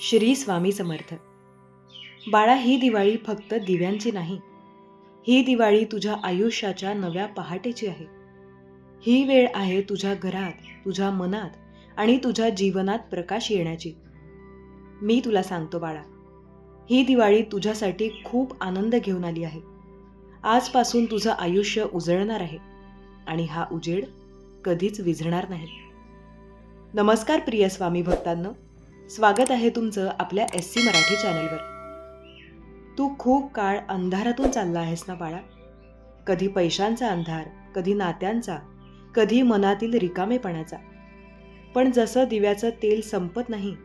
श्री स्वामी समर्थ. बाळा ही दिवाळी फक्त दिव्यांची नाही. ही दिवाळी तुझ्या आयुष्याच्या नव्या पहाटेची आहे. ही वेळ आहे तुझ्या घरात तुझ्या मनात आणि तुझ्या जीवनात प्रकाश येण्याची. मी तुला सांगतो बाळा ही दिवाळी तुझ्यासाठी खूप आनंद घेऊन आली आहे. आजपासून तुझं आयुष्य उजळणार आहे आणि हा उजेड कधीच विझणार नाही. नमस्कार प्रिय स्वामी भक्तांना स्वागत आहे तुमचं आपल्या एस सी मराठी चॅनलवर. तू खूप काळ अंधारातून चालला आहेस ना बाळा? कधी पैशांचा अंधार कधी नात्यांचा कधी मनातील रिकामेपणाचा. पण जसं दिव्याचं तेल संपत नाही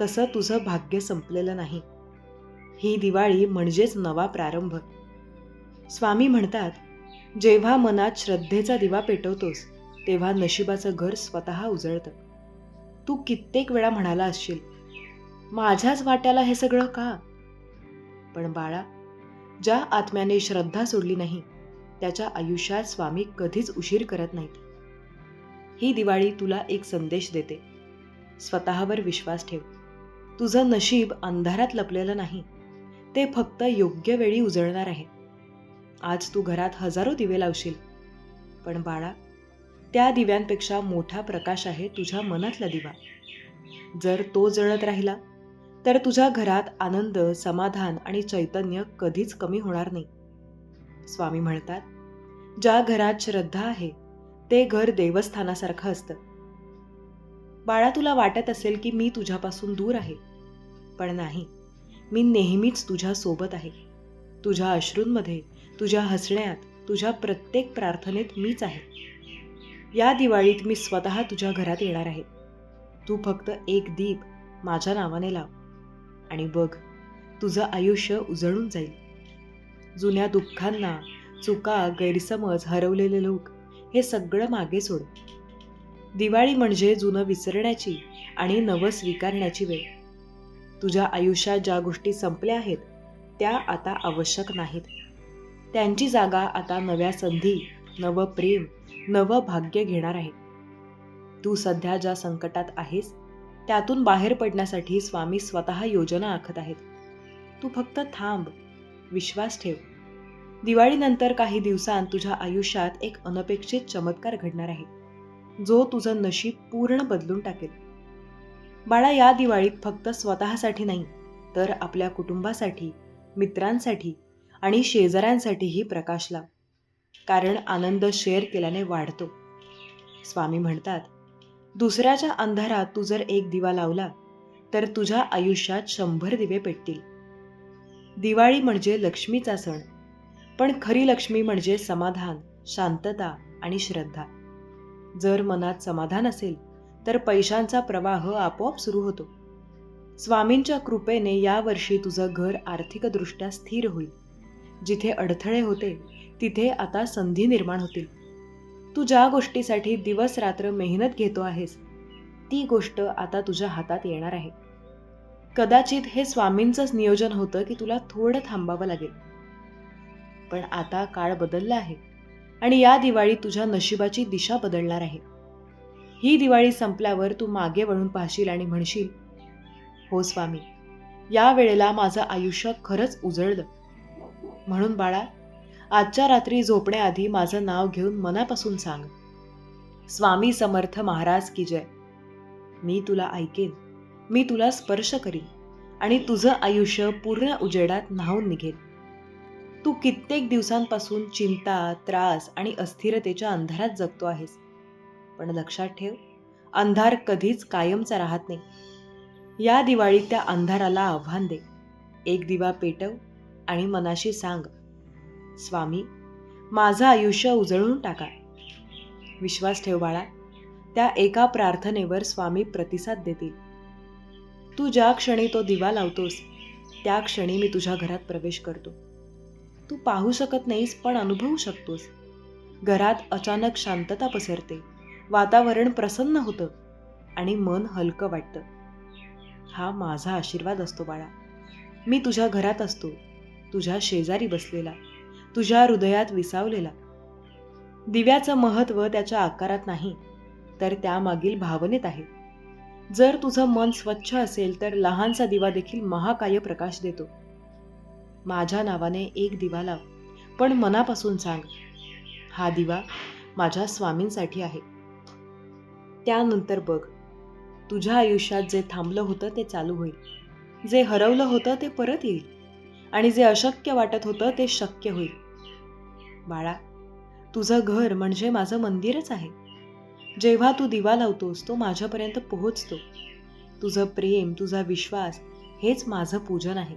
तसं तुझं भाग्य संपलेलं नाही. ही दिवाळी म्हणजेच नवा प्रारंभ. स्वामी म्हणतात जेव्हा मनात श्रद्धेचा दिवा पेटवतोस तेव्हा नशिबाचं घर स्वतः उजळतं. तू कित्येक वेळा म्हणाला असशील माझ्याच वाट्याला हे सगळं का? पण बाळा ज्या आत्म्याने श्रद्धा सोडली नाही त्याच्या आयुष्यात स्वामी कधीच उशीर करत नाहीत. ही दिवाळी तुला एक संदेश देते. स्वतःवर विश्वास ठेव. तुझं नशीब अंधारात लपलेलं नाही. ते फक्त योग्य वेळी उजळणार आहे. आज तू घरात हजारो दिवे लावशील. पण बाळा त्या दिव्यांपेक्षा मोठा प्रकाश आहे तुझ्या मनातला दिवा. जर तो जळत राहिला तर तुझ्या घरात आनंद समाधान आणि चैतन्य कधीच कमी होणार नाही. स्वामी म्हणतात ज्या घरात श्रद्धा आहे ते घर देवस्थानासारखं असतं. बाळा तुला वाटत असेल की मी तुझ्यापासून दूर आहे पण नाही. मी नेहमीच तुझ्या सोबत आहे. तुझ्या अश्रूंमध्ये तुझ्या हसण्यात तुझ्या प्रत्येक प्रार्थनेत मीच आहे. या दिवाळीत मी स्वतः तुझ्या घरात येणार आहे. तू फक्त एक दीप माझ्या नावाने लाव. आणि बघ तुझं आयुष्य उजळून जाईल. जुन्या दुःखांना चुका गैरसमज हरवलेले लोक हे सगळं मागे सोड. दिवाळी म्हणजे जुनं विसरण्याची आणि नवं स्वीकारण्याची वेळ. तुझ्या आयुष्यात ज्या गोष्टी संपल्या आहेत त्या आता आवश्यक नाहीत. त्यांची जागा आता नव्या संधी नवं प्रेम नवं भाग्य घेणार आहे. तू सध्या ज्या संकटात आहेस त्यातून बाहेर पडण्यासाठी स्वामी स्वतः योजना आखत आहेत. तू फक्त थांब विश्वास ठेव. दिवाळीनंतर काही दिवसांत तुझ्या आयुष्यात एक अनपेक्षित चमत्कार घडणार आहे. जो तुझं नशीब पूर्ण बदलून टाकेल. बाळा या दिवाळीत फक्त स्वतःसाठी नाही तर आपल्या कुटुंबासाठी मित्रांसाठी आणि शेजाऱ्यांसाठीही प्रकाश लाव. कारण आनंद शेअर केल्याने वाढतो. स्वामी म्हणतात दुसऱ्याच्या अंधारात तू जर एक दिवा लावला तर तुझ्या आयुष्यात शंभर दिवे पेटतील. दिवाळी म्हणजे लक्ष्मीचा सण पण खरी लक्ष्मी म्हणजे समाधान शांतता आणि श्रद्धा. जर मनात समाधान असेल तर पैशांचा प्रवाह आपोआप सुरू होतो. स्वामींच्या कृपेने यावर्षी तुझं घर आर्थिकदृष्ट्या स्थिर होईल. जिथे अडथळे होते तिथे आता संधी निर्माण होतील. तू ज्या गोष्टीसाठी दिवस रात्र मेहनत घेतो आहेस ती गोष्ट आता तुझ्या हातात येणार आहे. कदाचित हे स्वामींचंच नियोजन होतं की तुला थोडं थांबावं लागेल. पण आता काळ बदलला आहे आणि या दिवाळी तुझ्या नशिबाची दिशा बदलणार आहे. ही दिवाळी संपल्यावर तू मागे वळून पाहशील आणि म्हणशील हो स्वामी या वेळेला माझं आयुष्य खरंच उजळलं. म्हणून बाळा आजच्या रात्री झोपण्याआधी माझं नाव घेऊन मनापासून सांग. स्वामी समर्थ महाराज की जय. मी तुला ऐकेन मी तुला स्पर्श करीन आणि तुझं आयुष्य पूर्ण उजेडात न्हावून निघेल. तू कित्येक दिवसांपासून चिंता त्रास आणि अस्थिरतेच्या अंधारात जगतो आहेस. पण लक्षात ठेव अंधार कधीच कायमचा राहत नाही. या दिवाळीत त्या अंधाराला आव्हान दे. एक दिवा पेटव आणि मनाशी सांग स्वामी माझं आयुष्य उजळून टाका विश्वास ठेव बाळा त्या एका प्रार्थनेवर स्वामी प्रतिसाद देतील. तू ज्या क्षणी तो दिवा लावतोस त्या क्षणी मी तुझ्या घरात प्रवेश करतो. तू पाहू शकत नाहीस पण अनुभवू शकतोस. घरात अचानक शांतता पसरते वातावरण प्रसन्न होतं आणि मन हलकं वाटतं. हा माझा आशीर्वाद असतो बाळा. मी तुझ्या घरात असतो तुझ्या शेजारी बसलेला. तुझ्या हृदयात विसावलेला. दिव्याचं महत्त्व त्याच्या आकारात नाही तर त्यामागील भावनेत आहे. जर तुझं मन स्वच्छ असेल तर लहानसा दिवा देखील महाकाय प्रकाश देतो. माझ्या नावाने एक दिवा लाव पण मनापासून सांग हा दिवा माझ्या स्वामींसाठी आहे. त्यानंतर बघ तुझ्या आयुष्यात जे थांबलं होतं ते चालू होईल. जे हरवलं होतं ते परत येईल. आणि जे अशक्य वाटत होतं ते शक्य होईल. बाळा तुझं घर म्हणजे माझं मंदिरच आहे. जेव्हा तू दिवा लावतोस तो माझ्यापर्यंत पोहोचतो. तुझं प्रेम तुझा विश्वास हेच माझं पूजन आहे.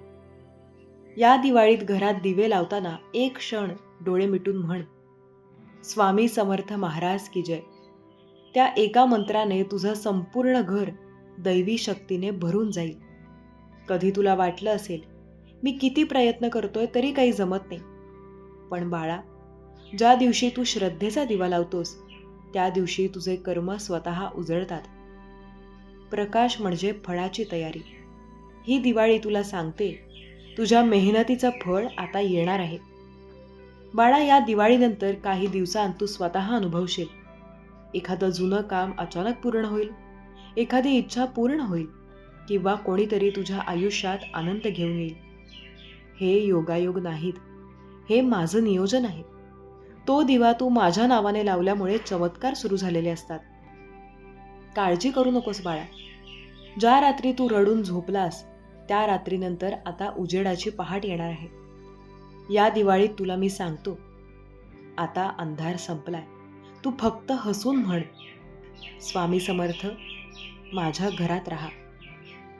या दिवाळीत घरात दिवे लावताना एक क्षण डोळे मिटून म्हण स्वामी समर्थ महाराज की जय. त्या एका मंत्राने तुझं संपूर्ण घर दैवी शक्तीने भरून जाईल. कधी तुला वाटलं असेल मी किती प्रयत्न करतोय तरी काही जमत नाही. पण बाळा ज्या दिवशी तू श्रद्धेचा दिवा लावतोस त्या दिवशी तुझे कर्म स्वतः उजळतात. प्रकाश म्हणजे फळाची तयारी. ही दिवाळी तुला सांगते तुझ्या मेहनतीचं फळ आता येणार आहे. बाळा या दिवाळीनंतर काही दिवसांत तू स्वतः अनुभवशील. एखादं जुनं काम अचानक पूर्ण होईल. एखादी इच्छा पूर्ण होईल. किंवा कोणीतरी तुझ्या आयुष्यात आनंद घेऊन येईल. हे योगायोग नाहीत. हे माझं नियोजन आहे. तो दिवा तू माझ्या नावाने लावल्यामुळे चमत्कार सुरू झालेले असतात. काळजी करू नकोस बाळा. ज्या रात्री तू रडून झोपलास त्या रात्रीनंतर आता उजेडाची पहाट येणार आहे. या दिवाळीत तुला मी सांगतो आता अंधार संपलाय. तू फक्त हसून म्हण स्वामी समर्थ माझ्या घरात राहा.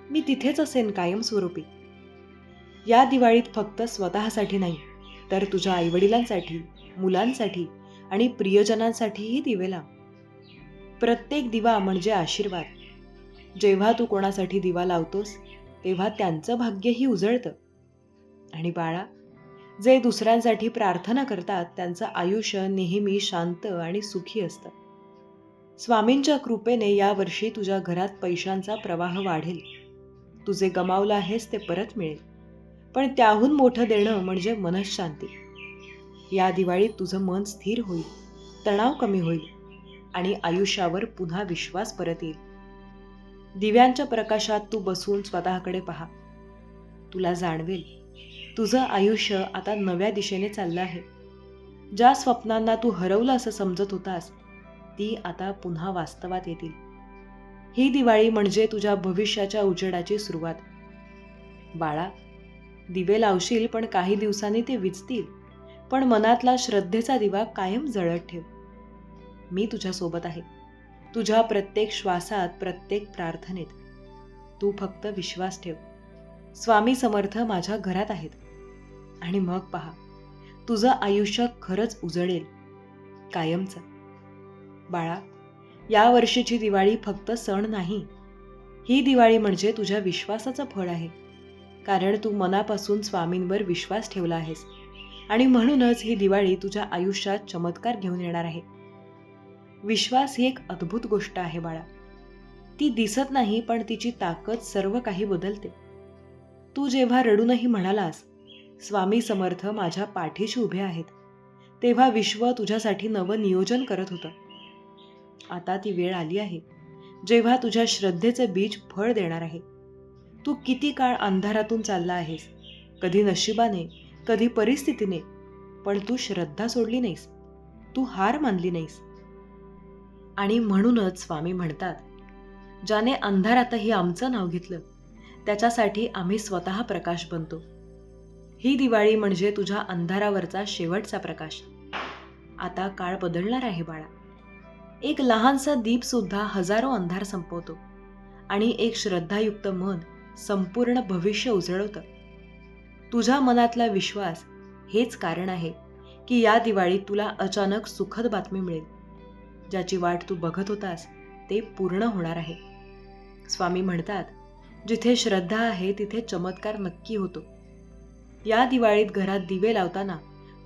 मी तिथेच असेन कायमस्वरूपी. या दिवाळीत फक्त स्वतःसाठी नाही तर तुझ्या आईवडिलांसाठी मुलांसाठी आणि प्रियजनांसाठीही दिवे लाव प्रत्येक दिवा म्हणजे आशीर्वाद. जेव्हा तू कोणासाठी दिवा लावतोस तेव्हा त्यांचं भाग्यही उजळतं. आणि बाळा जे दुसऱ्यांसाठी प्रार्थना करतात त्यांचं आयुष्य नेहमी शांत आणि सुखी असतं. स्वामींच्या कृपेने यावर्षी तुझ्या घरात पैशांचा प्रवाह वाढेल. तुझे गमावलं आहेस ते परत मिळेल. पण त्याहून मोठं देणं म्हणजे मनशांती. या दिवाळीत तुझं मन स्थिर होईल तणाव कमी होईल आणि आयुष्यावर पुन्हा विश्वास परत येईल. दिव्यांच्या प्रकाशात तू बसून स्वतःकडे पहा. तुला जाणवेल तुझं आयुष्य आता नव्या दिशेने चाललं आहे. ज्या स्वप्नांना तू हरवलं असं समजत होतास ती आता पुन्हा वास्तवात येतील. ही दिवाळी म्हणजे तुझ्या भविष्याच्या उजेडाची सुरुवात. बाळा दिवे लावशील पण काही दिवसांनी ते विजतील. पण मनातला श्रद्धेचा दिवा कायम जळत ठेव. मी तुझ्यासोबत आहे. तुझ्या प्रत्येक श्वासात प्रत्येक प्रार्थनेत. तू फक्त विश्वास ठेव. स्वामी समर्थ माझ्या घरात आहेत. आणि मग पहा. तुझं आयुष्य खरंच उजळेल. कायमचं. बाळा या वर्षीची दिवाळी फक्त सण नाही. ही दिवाळी म्हणजे तुझ्या विश्वासाचं फळ आहे. कारण तू मनापासून स्वामींवर विश्वास ठेवला आहेस. आणि म्हणूनच ही दिवाळी तुझ्या आयुष्यात चमत्कार घेऊन येणार आहे. विश्वास ही एक अद्भुत गोष्ट आहे बाळा. ती दिसत नाही पण तिची ताकद सर्व काही बदलते. तू जेव्हा रडूनही म्हणालास स्वामी समर्थ माझ्या पाठीशी उभे आहेत तेव्हा विश्व तुझ्यासाठी नवं नियोजन करत होतं. आता ती वेळ आली आहे जेव्हा तुझ्या श्रद्धेचं बीज फळ देणार आहे. तू किती काळ अंधारातून चालला आहेस कधी नशिबाने कधी परिस्थितीने पण तू श्रद्धा सोडली नाहीस. तू हार मानली नाहीस. आणि म्हणूनच स्वामी म्हणतात ज्याने अंधारातही आमचं नाव घेतलं त्याच्यासाठी आम्ही स्वतः प्रकाश बनतो. ही दिवाळी म्हणजे तुझ्या अंधारावरचा शेवटचा प्रकाश. आता काळ बदलणार आहे बाळा. एक लहानसा दीपसुद्धा हजारो अंधार संपवतो. आणि एक श्रद्धायुक्त मन संपूर्ण भविष्य उजळवतं. तुझ्या मनातला विश्वास हेच कारण आहे की या दिवाळीत तुला अचानक सुखद बातमी मिळेल. ज्याची वाट तू बघत होतास ते पूर्ण होणार आहे. स्वामी म्हणतात जिथे श्रद्धा आहे तिथे चमत्कार नक्की होतो. या दिवाळीत घरात दिवे लावताना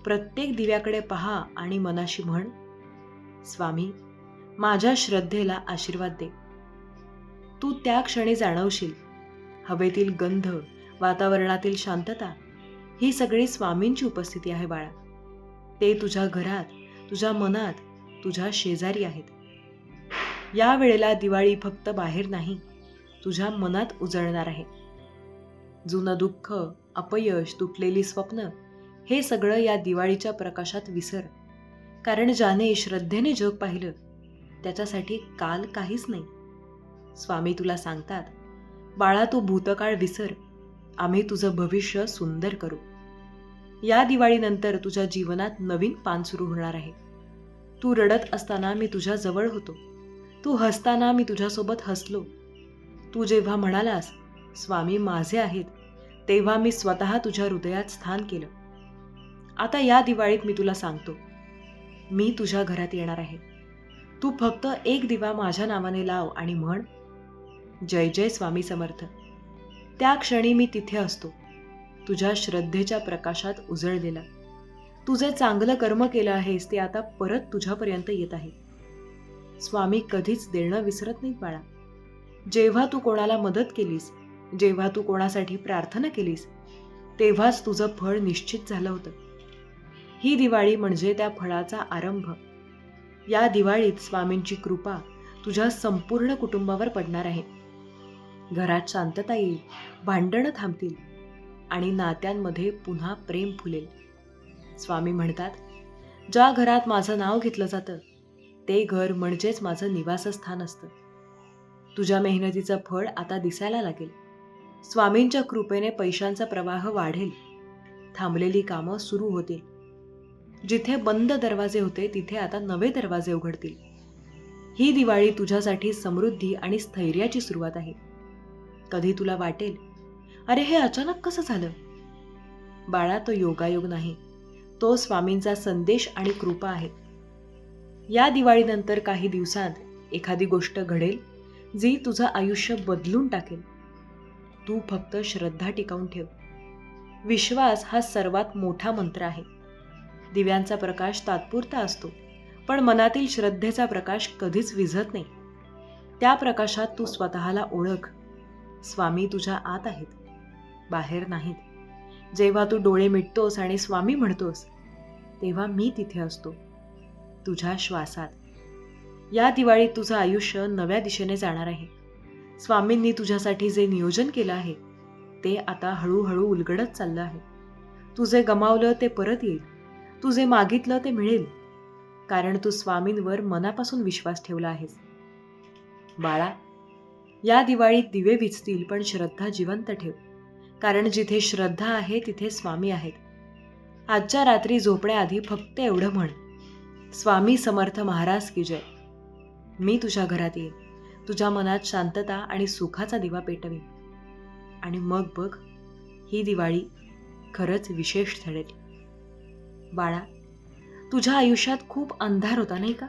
प्रत्येक दिव्याकडे पहा आणि मनाशी म्हण स्वामी माझ्या श्रद्धेला आशीर्वाद दे. तू त्या क्षणी जाणवशील. हवेतील गंध वातावरणातील शांतता ही सगळी स्वामींची उपस्थिती आहे बाळा. ते तुझ्या घरात तुझ्या मनात तुझ्या शेजारी आहेत. या वेळेला दिवाळी फक्त बाहेर नाही तुझ्या मनात उजळणार आहे. जुनं दुःख अपयश तुटलेली स्वप्न हे सगळं या दिवाळीच्या प्रकाशात विसर. कारण ज्याने श्रद्धेने जग पाहिलं त्याच्यासाठी काल काहीच नाही. स्वामी तुला सांगतात बाळा तू भूतकाळ विसर. आम्ही तुझं भविष्य सुंदर करू. या दिवाळीनंतर तुझ्या जीवनात नवीन पान सुरू होणार आहे. तू रडत असताना मी तुझ्या जवळ होतो. तू हसताना मी तुझ्यासोबत हसलो. तू जेव्हा म्हणालास स्वामी माझे आहेत तेव्हा मी स्वतः तुझ्या हृदयात स्थान केलं. आता या दिवाळीत मी तुला सांगतो. मी तुझ्या घरात येणार आहे. तू फक्त एक दिवा माझ्या नावाने लाव आणि म्हण जय जय स्वामी समर्थ. त्या क्षणी मी तिथे असतो. तुझ्या श्रद्धेच्या प्रकाशात उजळलेला. तू जे चांगलं कर्म केलं आहेस ते आता परत तुझ्यापर्यंत येत आहे. स्वामी कधीच देणं विसरत नाही बाळा. जेव्हा तू कोणाला मदत केलीस जेव्हा तू कोणासाठी प्रार्थना केलीस तेव्हाच तुझं फळ निश्चित झालं होतं. ही दिवाळी म्हणजे त्या फळाचा आरंभ. या दिवाळीत स्वामींची कृपा तुझ्या संपूर्ण कुटुंबावर पडणार आहे. घरात शांतता येईल भांडणं थांबतील आणि नात्यांमध्ये पुन्हा प्रेम फुलेल. स्वामी म्हणतात ज्या घरात माझं नाव घेतलं जातं ते घर म्हणजेच माझं निवासस्थान असतं. तुझ्या मेहनतीचं फळ आता दिसायला लागेल. स्वामींच्या कृपेने पैशांचा प्रवाह वाढेल. थांबलेली कामं सुरू होतील. जिथे बंद दरवाजे होते तिथे आता नवे दरवाजे उघडतील. ही दिवाळी तुझ्यासाठी समृद्धी आणि स्थैर्याची सुरुवात आहे. कधी तुला वाटेल? अरे हे अचानक कसं झालं? बाळा तो योगायोग नाही. तो स्वामींचा संदेश आणि कृपा आहे. या दिवाळीनंतर काही दिवसांत एखादी गोष्ट घडेल जी तुझं आयुष्य बदलून टाकेल. तू फक्त श्रद्धा टिकवून ठेव. विश्वास हा सर्वात मोठा मंत्र आहे. दिव्यांचा प्रकाश तात्पुरता असतो पण मनातील श्रद्धेचा प्रकाश कधीच विझत नाही. त्या प्रकाशात तू स्वतःला ओळख. स्वामी तुझ्या आत आहेत. बाहेर नाहीत. जेव्हा तू डोळे मिटतोस आणि स्वामी म्हणतोस तेव्हा मी तिथे असतो तुझ्या श्वासात. या दिवाळीत तुझं आयुष्य नव्या दिशेने जाणार आहे. स्वामींनी तुझ्यासाठी जे नियोजन केलं आहे ते आता हळूहळू उलगडत चाललं आहे. तू जे गमावलं ते परत येईल. तू जे मागितलं ते मिळेल. कारण तू स्वामींवर मनापासून विश्वास ठेवला आहेस. बाळा या दिवाळीत दिवे विचतील पण श्रद्धा जिवंत ठेव. कारण जिथे श्रद्धा आहे तिथे स्वामी आहेत. आजच्या रात्री झोपण्याआधी फक्त एवढं म्हण. स्वामी समर्थ महाराज की जय. मी तुझ्या घरात येईन. तुझ्या मनात शांतता आणि सुखाचा दिवा पेटवेन. आणि मग बघ ही दिवाळी खरंच विशेष ठरेल. बाळा तुझ्या आयुष्यात खूप अंधार होता नाही का?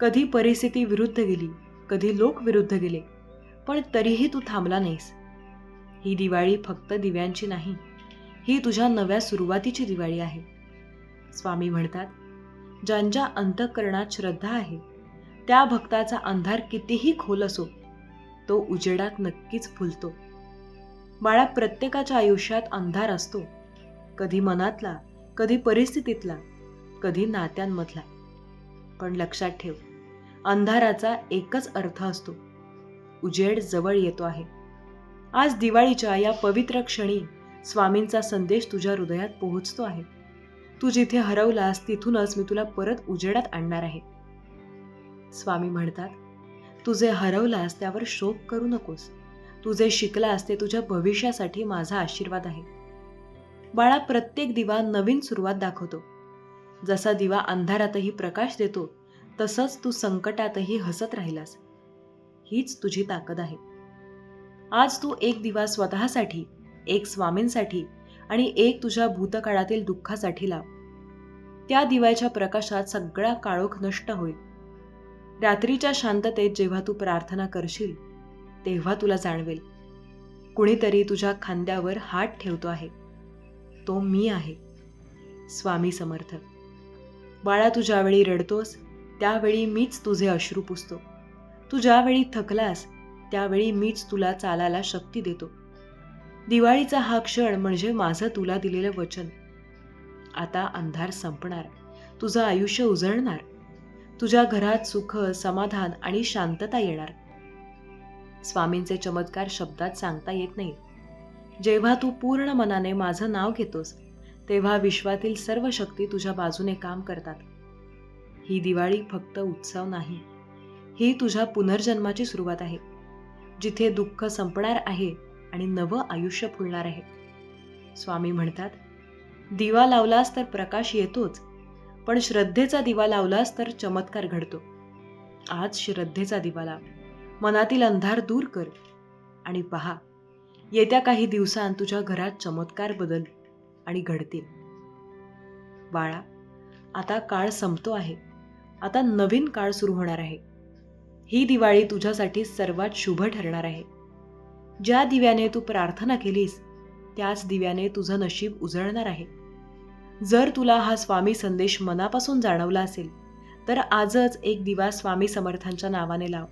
कधी परिस्थिती विरुद्ध गेली कधी लोक विरुद्ध गेले पण तरीही तू थांबला नाहीस. ही दिवाळी फक्त दिव्यांची नाही ही तुझ्या नव्या सुरुवातीची दिवाळी आहे. स्वामी म्हणतात ज्यांच्या अंतःकरणात श्रद्धा आहे त्या भक्ताचा अंधार कितीही खोल असो तो उजेडात नक्कीच फुलतो. बाळा प्रत्येकाच्या आयुष्यात अंधार असतो कधी मनातला कधी परिस्थितीतला कधी नात्यांमधला. पण लक्षात ठेव अंधाराचा एकच अर्थ असतो उजेड जवळ येतो आहे. आज दिवाळीच्या या पवित्र क्षणी स्वामींचा संदेश तुझ्या हृदयात पोहोचतो आहे. तू जिथे हरवलास तिथूनच मी तुला परत उजेडात आणणार आहे. स्वामी म्हणतात तुझे हरवलास त्यावर शोक करू नकोस. तू जे शिकलास ते तुझ्या भविष्यासाठी माझा आशीर्वाद आहे. बाळा प्रत्येक दिवा नवीन सुरुवात दाखवतो. जसा दिवा अंधारातही प्रकाश देतो तसंच तू संकटातही हसत राहिलास. हीच तुझी ताकद आहे. आज तू एक दिवा स्वतःसाठी एक स्वामींसाठी आणि एक तुझ्या भूतकाळातील दुःखासाठी लाव. त्या दिव्याच्या प्रकाशात सगळा काळोख नष्ट होईल. रात्रीच्या शांततेत जेव्हा तू प्रार्थना करशील तेव्हा तुला जाणवेल. कुणीतरी तुझ्या खांद्यावर हात ठेवतो आहे. तो मी आहे. स्वामी समर्थ. बाळा तू ज्यावेळी रडतोस त्यावेळी मीच तुझे अश्रू पुसतो. तू ज्यावेळी थकलास त्यावेळी मीच तुला चालायला शक्ती देतो. दिवाळीचा हा क्षण म्हणजे माझं तुला दिलेलं वचन. आता अंधार संपणार. तुझं आयुष्य उजळणार. तुझ्या घरात सुख समाधान आणि शांतता येणार. स्वामींचे चमत्कार शब्दात सांगता येत नाही. जेव्हा तू पूर्ण मनाने माझं नाव घेतोस तेव्हा विश्वातील सर्व शक्ती तुझ्या बाजूने काम करतात. ही दिवाळी फक्त उत्सव नाही. ही तुझ्या पुनर्जन्माची सुरुवात आहे. जिथे दुःख संपणार आहे आणि नवं आयुष्य फुलणार आहे. स्वामी म्हणतात दिवा लावलास तर प्रकाश येतोच पण श्रद्धेचा दिवा लावलास तर चमत्कार घडतो. आज श्रद्धेचा दिवा लाव. मनातील अंधार दूर कर आणि पहा येत्या काही दिवसांत तुझ्या घरात चमत्कार बदल आणि घडतील. बाळा आता काळ संपतो आहे. आता नवीन काळ सुरू होणार आहे. ही दिवाळी तुझ्यासाठी सर्वात शुभ ठरणार आहे. ज्या दिव्याने तू प्रार्थना केलीस त्याच दिव्याने तुझं नशीब उजळणार आहे. जर तुला हा स्वामी संदेश मनापासून जाणवला असेल तर आजच एक दिवा स्वामी समर्थांच्या नावाने लाव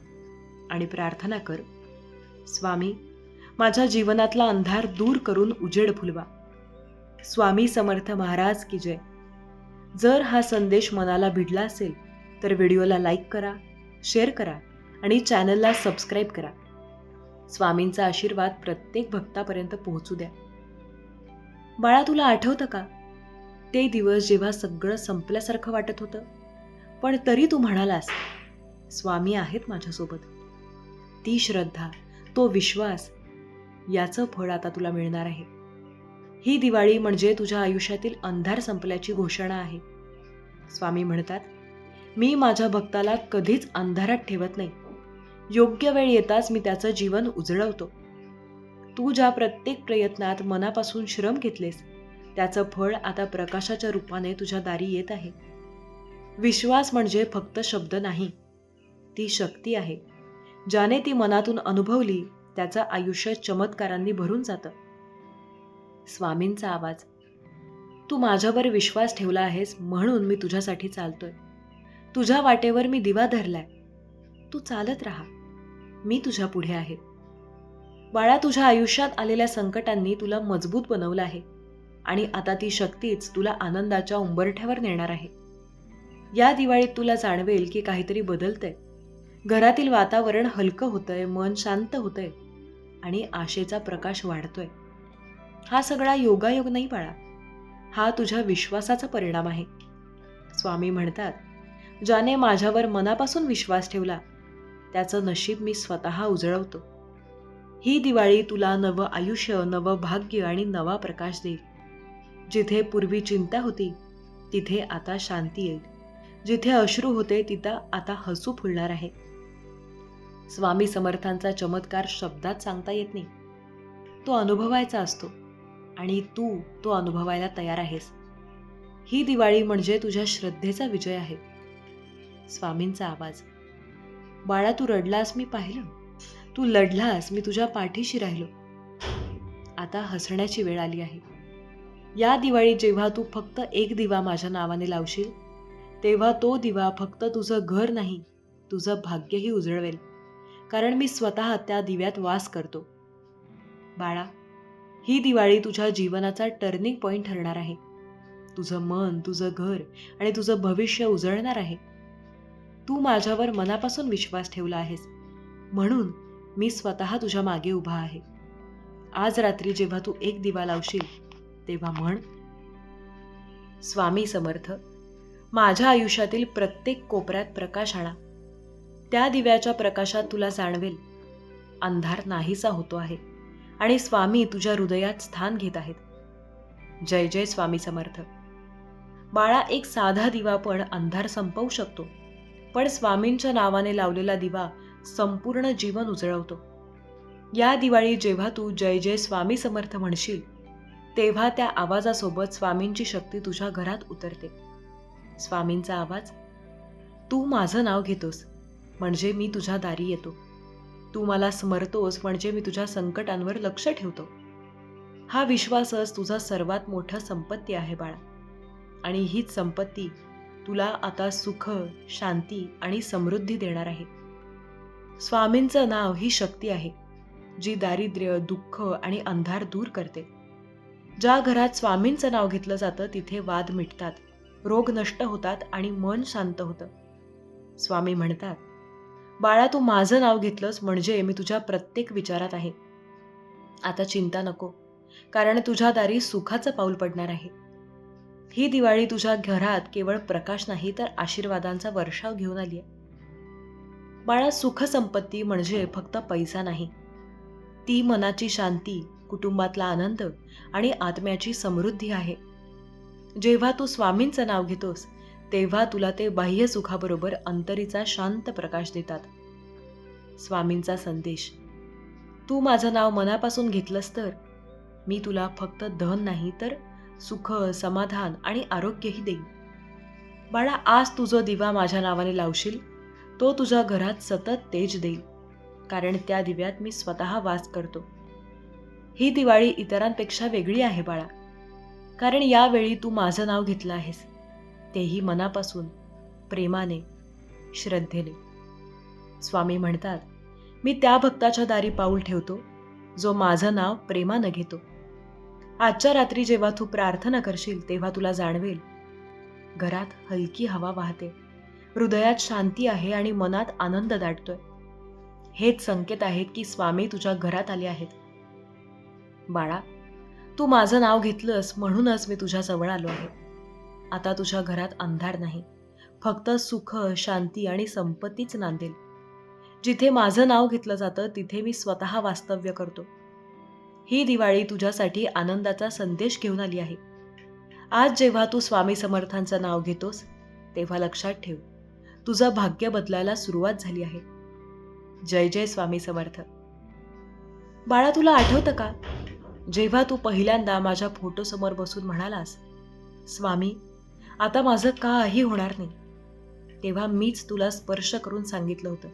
आणि प्रार्थना कर. स्वामी माझ्या जीवनातला अंधार दूर करून उजेड फुलवा. स्वामी समर्थ महाराज की जय. जर हा संदेश मनाला भिडला असेल तर व्हिडिओला लाईक करा शेअर करा आणि चॅनलला सबस्क्राईब करा. स्वामींचा आशीर्वाद प्रत्येक भक्तापर्यंत पोहोचू द्या. बाळा तुला आठवतं का? ते दिवस जेव्हा सगळं संपल्यासारखं वाटत होतं पण तरी तू म्हणालास स्वामी आहेत माझ्यासोबत. ती श्रद्धा तो विश्वास याचं फळ आता तुला मिळणार आहे. ही दिवाळी म्हणजे तुझ्या आयुष्यातील अंधार संपल्याची घोषणा आहे. स्वामी म्हणतात मी माझ्या भक्ताला कधीच अंधारात ठेवत नाही. योग्य वेळ येताच मी त्याचं जीवन उजळवतो. तू ज्या प्रत्येक प्रयत्नात मनापासून श्रम घेतलेस त्याचं फळ आता प्रकाशाच्या रूपाने तुझ्या दारी येत आहे. विश्वास म्हणजे फक्त शब्द नाही ती शक्ती आहे. ज्याने ती मनातून अनुभवली त्याचं आयुष्य चमत्कारांनी भरून जातं. स्वामींचा आवाज तू माझ्यावर विश्वास ठेवला आहेस म्हणून मी तुझ्यासाठी चालतोय. तुझ्या वाटेवर मी दिवा धरलाय. तू चालत राहा. मी तुझ्या पुढे आहे. बाळा तुझ्या आयुष्यात आलेल्या संकटांनी तुला मजबूत बनवलं आहे आणि आता ती शक्तीच तुला आनंदाच्या उंबरठ्यावर नेणार आहे. या दिवाळीत तुला जाणवेल की काहीतरी बदलतंय. घरातील वातावरण हलकं होतंय मन शांत होतंय आणि आशेचा प्रकाश वाढतोय. हा सगळा योगायोग नाही बाळा. हा तुझ्या विश्वासाचा परिणाम आहे. स्वामी म्हणतात ज्याने माझ्यावर मनापासून विश्वास ठेवला त्याचं नशीब मी स्वतः उजळवतो. ही दिवाळी तुला नवं आयुष्य नवं भाग्य आणि नवा प्रकाश देईल. जिथे पूर्वी चिंता होती तिथे आता शांती येईल. जिथे अश्रू होते तिथं आता हसू फुलणार आहे. स्वामी समर्थांचा चमत्कार शब्दात सांगता येत नाही. तो अनुभवायचा असतो आणि तू तो अनुभवायला तयार आहेस. ही दिवाळी म्हणजे तुझ्या श्रद्धेचा विजय आहे. स्वामींचा आवाज. बाळा तू रडलास मी पाहिलं. तू लढलास मी तुझ्या पाठीशी राहिलो. आता हसण्याची वेळ आली आहे. या दिवाळीत जेव्हा तू फक्त एक दिवा माझ्या नावाने लावशील तेव्हा तो दिवा फक्त तुझं घर नाही तुझं भाग्यही उजळवेल. कारण मी स्वतः त्या दिव्यात वास करतो. बाळा ही दिवाळी तुझ्या जीवनाचा टर्निंग पॉईंट ठरणार आहे. तुझं मन तुझं घर आणि तुझं भविष्य उजळणार आहे. तू माझ्यावर मनापासून विश्वास ठेवला आहेस. म्हणून मी स्वतः तुझ्या मागे उभा आहे. आज रात्री जेव्हा तू एक दिवा लावशील तेव्हा म्हण स्वामी समर्थ माझ्या आयुष्यातील प्रत्येक कोपऱ्यात प्रकाश आणा. त्या दिव्याच्या प्रकाशात तुला जाणवेल. अंधार नाहीसा होतो आहे आणि स्वामी तुझ्या हृदयात स्थान घेत आहेत. जय जय स्वामी समर्थ. बाळा एक साधा दिवा पण अंधार संपवू शकतो. पण स्वामींच्या नावाने लावलेला दिवा संपूर्ण जीवन उजळवतो. या दिवाळी जेव्हा तू जय जय स्वामी समर्थ म्हणशील तेव्हा त्या आवाजासोबत स्वामींची शक्ती तुझ्या घरात उतरते. स्वामींचा आवाज तू माझं नाव घेतोस म्हणजे मी तुझ्या दारी येतो. तू मला स्मरतोस म्हणजे मी तुझ्या संकटांवर लक्ष ठेवतो. हा विश्वासच तुझा सर्वात मोठा संपत्ती आहे बाळा. आणि हीच संपत्ती तुला आता सुख शांती आणि समृद्धी देणार आहे. स्वामींचं नाव ही शक्ती आहे जी दारिद्र्य दुःख आणि अंधार दूर करते. ज्या घरात स्वामींचं नाव घेतलं जातं तिथे वाद मिटतात रोग नष्ट होतात आणि मन शांत होतं. स्वामी म्हणतात बाळा तू माझं नाव घेतलंस म्हणजे मी तुझ्या प्रत्येक विचारात आहे. आता चिंता नको कारण तुझ्या दारी सुखाचं पाऊल पडणार आहे. ही दिवाळी तुझ्या घरात केवळ प्रकाश नाही तर आशीर्वादांचा वर्षाव घेऊन आली आहे. बाळा सुखसंपत्ती म्हणजे फक्त पैसा नाही. ती मनाची शांती कुटुंबातला आनंद आणि आत्म्याची समृद्धी आहे. जेव्हा तू स्वामींचं नाव घेतोस तेव्हा तुला ते बाह्य सुखाबरोबर अंतरीचा शांत प्रकाश देतात. स्वामींचा संदेश तू माझं नाव मनापासून घेतलंस तर मी तुला फक्त धन नाही तर सुख समाधान आणि आरोग्यही देईन. बाळा आज तुझा दिवा माझ्या नावाने लावशील. तो तुझ्या घरात सतत तेज देईल. कारण त्या दिव्यात मी स्वतः वास करतो. ही दिवाळी इतरांपेक्षा वेगळी आहे बाळा. कारण यावेळी तू माझं नाव घेतलं आहेस. तेही मनापासून प्रेमाने श्रद्धेने. स्वामी म्हणतात मी त्या भक्ताच्या दारी पाऊल ठेवतो जो माझं नाव प्रेमानं घेतो. आजच्या रात्री जेव्हा तू प्रार्थना करशील तेव्हा तुला जाणवेल. घरात हलकी हवा वाहते. हृदयात शांती आहे आणि मनात आनंद दाटतोय. हेच संकेत आहेत की स्वामी तुझ्या घरात आले आहेत. बाळा तू माझं नाव घेतलंस म्हणूनच मी तुझ्या जवळ आलो आहे. आता तुझ्या घरात अंधार नाही. फक्त सुख शांती आणि संपत्तीच नांदेल. जिथे माझं नाव घेतलं जातं तिथे मी स्वतः वास्तव्य करतो. ही दिवाळी तुझ्यासाठी आनंदाचा संदेश घेऊन आली आहे. आज जेव्हा तू स्वामी समर्थांचं नाव घेतोस तेव्हा लक्षात ठेव तुझं भाग्य बदलायला सुरुवात झाली आहे. जय जय स्वामी समर्थ. बाळा तुला आठवतं का? जेव्हा तू पहिल्यांदा माझ्या फोटोसमोर बसून म्हणालास स्वामी आता माझं काही होणार नाही तेव्हा मीच तुला स्पर्श करून सांगितलं होतं.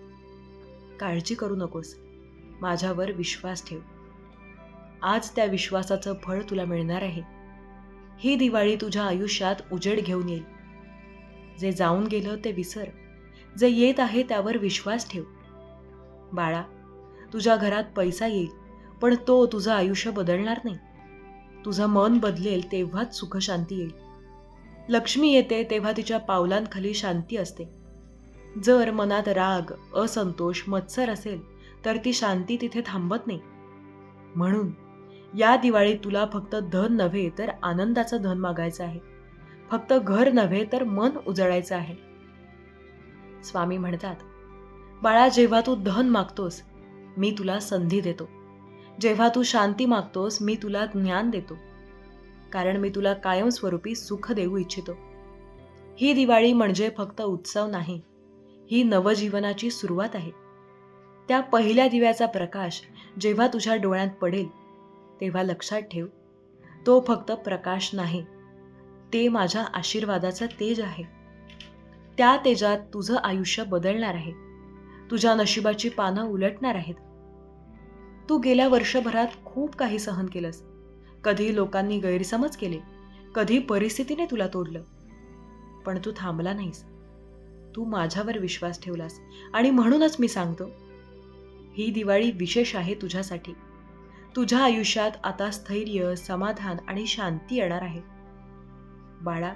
काळजी करू नकोस माझ्यावर विश्वास ठेव. आज त्या विश्वासाचं फळ तुला मिळणार आहे. ही दिवाळी तुझ्या आयुष्यात उजेड घेऊन येईल. जे जाऊन गेलं ते विसर. जे येत आहे त्यावर विश्वास ठेव. बाळा तुझ्या घरात पैसा येईल पण तो तुझं आयुष्य बदलणार नाही. तुझं मन बदलेल तेव्हाच सुखशांती येईल. लक्ष्मी येते तेव्हा तिच्या पावलांखाली शांती असते. जर मनात राग असंतोष मत्सर असेल तर ती शांती तिथे थांबत नाही. म्हणून या दिवाळीत तुला फक्त धन नव्हे तर आनंदाचं धन मागायचं आहे. फक्त घर नव्हे तर मन उजळायचं आहे. स्वामी म्हणतात बाळा जेव्हा तू धन मागतोस मी तुला संधी देतो. जेव्हा तू शांती मागतोस मी तुला ज्ञान देतो. कारण मी तुला कायमस्वरूपी सुख देऊ इच्छितो. ही दिवाळी म्हणजे फक्त उत्सव नाही ही नवजीवनाची सुरुवात आहे. त्या पहिल्या दिव्याचा प्रकाश जेव्हा तुझ्या डोळ्यात पडेल तेव्हा लक्षात ठेव तो फक्त प्रकाश नाही ते माझ्या आशीर्वादाचं तेज आहे. त्या तेजात तुझं आयुष्य बदलणार आहे. तुझ्या नशिबाची पानं उलटणार आहेत. तू गेल्या वर्षभरात खूप काही सहन केलंस. कधी लोकांनी गैरसमज केले कधी परिस्थितीने तुला तोडलं. पण तू थांबला नाहीस. तू माझ्यावर विश्वास ठेवलास आणि म्हणूनच मी सांगतो ही दिवाळी विशेष आहे तुझ्यासाठी. तुझ्या आयुष्यात आता स्थैर्य समाधान आणि शांती येणार आहे. बाळा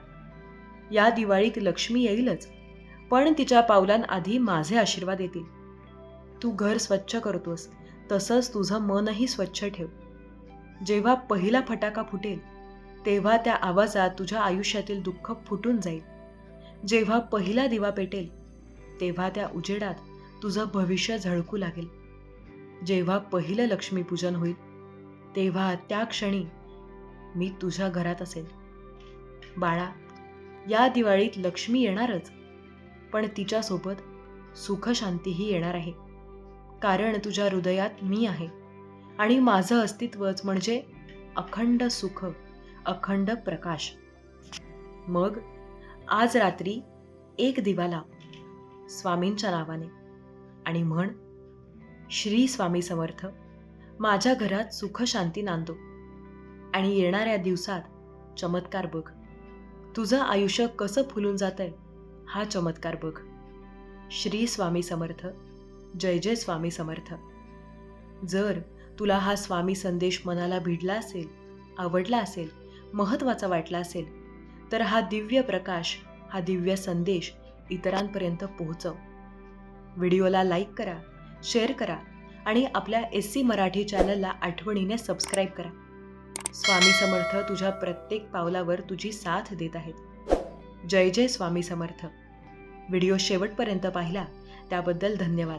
या दिवाळीत लक्ष्मी येईलच पण तिच्या पावलांआधी माझे आशीर्वाद येतील. तू घर स्वच्छ करतोस तसंच तुझं मनही स्वच्छ ठेव. जेव्हा पहिला फटाका फुटेल तेव्हा त्या आवाजात तुझ्या आयुष्यातील दुःख फुटून जाईल. जेव्हा पहिला दिवा पेटेल तेव्हा त्या उजेडात तुझं भविष्य झळकू लागेल. जेव्हा पहिलं लक्ष्मीपूजन होईल तेव्हा त्या क्षणी मी तुझ्या घरात असेल. बाळा या दिवाळीत लक्ष्मी येणारच पण तिच्यासोबत सुखशांतीही येणार आहे. कारण तुझ्या हृदयात मी आहे आणि माझं अस्तित्वच म्हणजे अखंड सुख अखंड प्रकाश. मग आज रात्री एक दिवा लाव स्वामींच्या नावाने आणि म्हण श्री स्वामी समर्थ. माझ्या घरात सुखशांती नांदो आणि येणाऱ्या दिवसात चमत्कार बघ. तुझं आयुष्य कसं फुलून जातंय हा चमत्कार बघ. श्री स्वामी समर्थ जय जय स्वामी समर्थ. जर तुला हा स्वामी संदेश मनाला भिडला असेल आवडला असेल महत्त्वाचा वाटला असेल तर हा दिव्य प्रकाश हा दिव्य संदेश इतरांपर्यंत पोहोचव. व्हिडिओला लाईक करा शेअर करा आणि आपल्या एस सी मराठी चॅनलला आठवणीने सबस्क्राईब करा. स्वामी समर्थ तुझ्या प्रत्येक पावलावर तुझी साथ देत आहेत. जय जय स्वामी समर्थ. व्हिडिओ शेवटपर्यंत पाहिला त्याबद्दल धन्यवाद.